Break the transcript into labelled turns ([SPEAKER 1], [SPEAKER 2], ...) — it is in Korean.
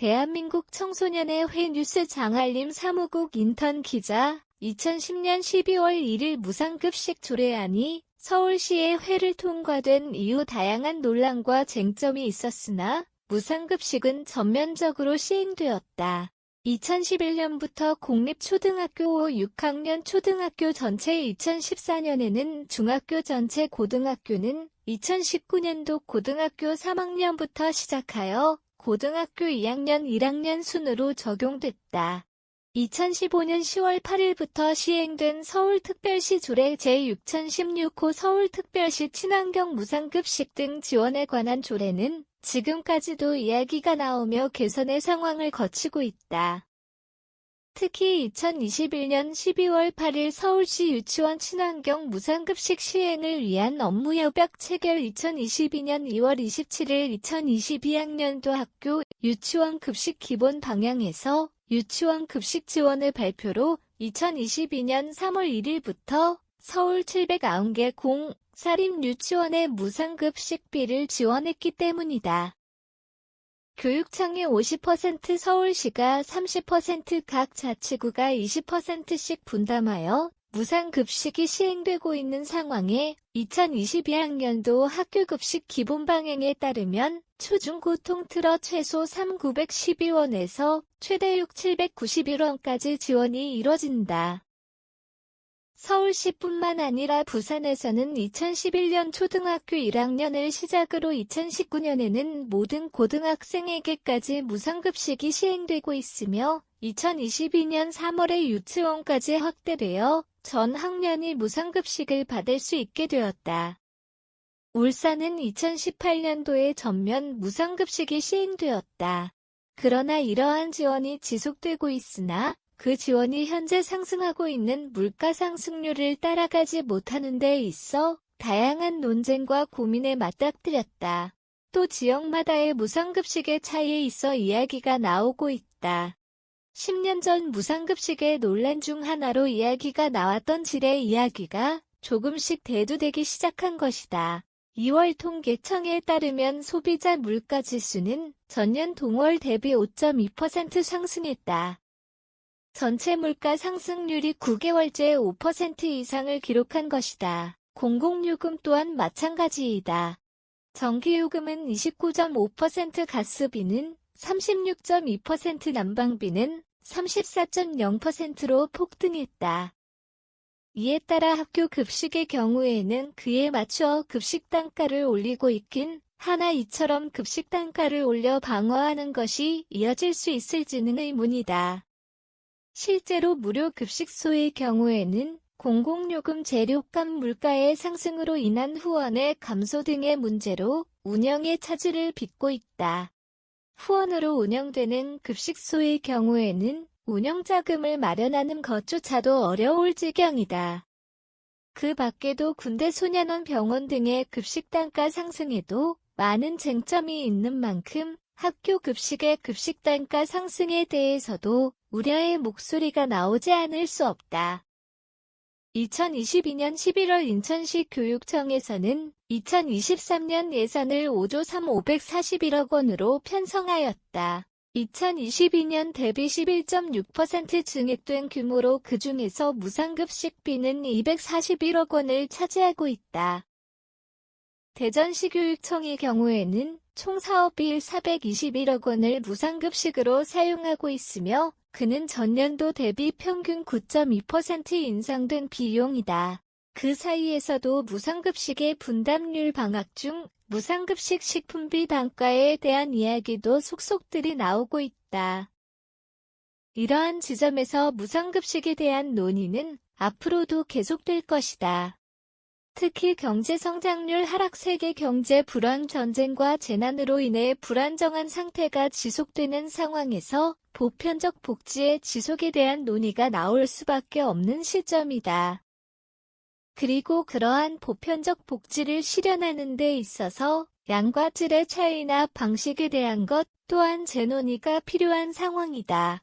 [SPEAKER 1] 대한민국 청소년의 회 뉴스 장알림 사무국 인턴 기자 2010년 12월 1일 무상급식 조례안이 서울시의 회를 통과된 이후 다양한 논란과 쟁점이 있었으나 무상급식은 전면적으로 시행되었다. 2011년부터 공립초등학교 6학년 초등학교 전체 2014년에는 중학교 전체 고등학교는 2019년도 고등학교 3학년부터 시작하여 고등학교 2학년 1학년 순으로 적용됐다. 2015년 10월 8일부터 시행된 서울특별시 조례 제6016호 서울특별시 친환경 무상급식 등 지원에 관한 조례는 지금까지도 이야기가 나오며 개선의 상황을 거치고 있다. 특히 2021년 12월 8일 서울시 유치원 친환경 무상급식 시행을 위한 업무협약 체결 2022년 2월 27일 2022학년도 학교 유치원 급식 기본 방향에서 유치원 급식 지원을 발표로 2022년 3월 1일부터 서울 709개 공, 사립 유치원의 무상급식비를 지원했기 때문이다. 교육청이 50% 서울시가 30%각 자치구가 20%씩 분담하여 무상급식이 시행되고 있는 상황에 2022학년도 학교급식 기본방행에 따르면 초중고 통틀어 최소 3,912원에서 최대 6,791원까지 지원이 이뤄진다. 서울시뿐만 아니라 부산에서는 2011년 초등학교 1학년을 시작으로 2019년에는 모든 고등학생에게까지 무상급식이 시행되고 있으며 2022년 3월에 유치원까지 확대되어 전 학년이 무상급식을 받을 수 있게 되었다. 울산은 2018년도에 전면 무상급식이 시행되었다. 그러나 이러한 지원이 지속되고 있으나 그 지원이 현재 상승하고 있는 물가 상승률을 따라가지 못하는 데 있어 다양한 논쟁과 고민에 맞닥뜨렸다. 또 지역마다의 무상급식의 차이에 있어 이야기가 나오고 있다. 10년 전 무상급식의 논란 중 하나로 이야기가 나왔던 질의 이야기가 조금씩 대두되기 시작한 것이다. 2월 통계청에 따르면 소비자 물가지수는 전년 동월 대비 5.2% 상승했다. 전체 물가 상승률이 9개월째 5% 이상을 기록한 것이다. 공공요금 또한 마찬가지이다. 전기요금은 29.5% 가스비는 36.2% 난방비는 34.0%로 폭등했다. 이에 따라 학교 급식의 경우에는 그에 맞추어 급식 단가를 올리고 있긴 하나 이처럼 급식 단가를 올려 방어하는 것이 이어질 수 있을지는 의문이다. 실제로 무료 급식소의 경우에는 공공요금 재료값 물가의 상승으로 인한 후원의 감소 등의 문제로 운영의 차질을 빚고 있다. 후원으로 운영되는 급식소의 경우에는 운영자금을 마련하는 것조차도 어려울 지경이다. 그 밖에도 군대 소년원 병원 등의 급식 단가 상승에도 많은 쟁점이 있는 만큼 학교 급식의 급식 단가 상승에 대해서도 우려의 목소리가 나오지 않을 수 없다. 2022년 11월 인천시 교육청에서는 2023년 예산을 5조 3,541억 원으로 편성하였다. 2022년 대비 11.6% 증액된 규모로 그 중에서 무상급식비는 241억 원을 차지하고 있다. 대전시 교육청의 경우에는 총 사업비 421억 원을 무상급식으로 사용하고 있으며 그는 전년도 대비 평균 9.2% 인상된 비용이다. 그 사이에서도 무상급식의 분담률 방학 중 무상급식 식품비 단가에 대한 이야기도 속속들이 나오고 있다. 이러한 지점에서 무상급식에 대한 논의는 앞으로도 계속될 것이다. 특히 경제 성장률 하락 세계 경제 불안 전쟁과 재난으로 인해 불안정한 상태가 지속되는 상황에서 보편적 복지의 지속에 대한 논의가 나올 수밖에 없는 시점이다. 그리고 그러한 보편적 복지를 실현하는 데 있어서 양과 질의 차이나 방식에 대한 것 또한 재논의가 필요한 상황이다.